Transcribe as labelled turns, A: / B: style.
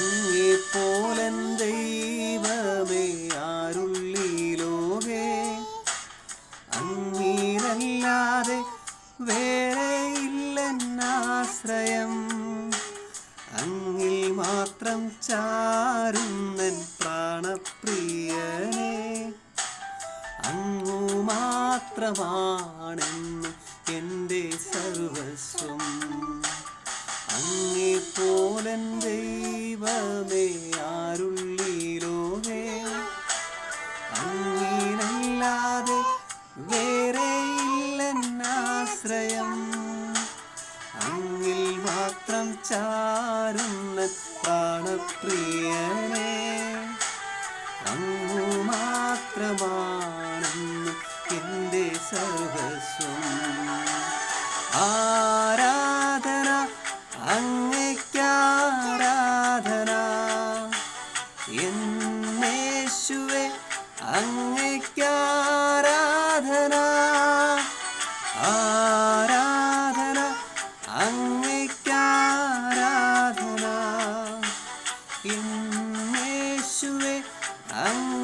A: അങ്ങേപ്പോലൻ ദൈവമേ ആരുള്ളിലോകേ അങ്ങീരല്ലാതെ വേറെ ഇല്ലെന്നാശ്രയം. അങ്ങിൽ മാത്രം ചാരുന്നൻ പ്രാണപ്രിയനെ. അങ്ങു മാത്രമാണെന്ന് എന്റെ സർവസ്വം. അങ്ങേ പോലൻ ദൈവമേ ആരുള്ളി ലോകേ അങ്ങീനല്ലാതെ വേറെ ഇല്ലെന്നാശ്രയം. അങ്ങിൽ മാത്രം ചാരുന്ന പ്രാണപ്രിയനേ അങ്ങു മാത്രമാണെന്ന് എന്റെ സർവസ്വം പരമേശുവെ അങ്ങയ്ക്കാരാധന. ആരാധന അങ്ങയ്ക്കാരാധന. ഇന്നേശുവെ അങ്ങ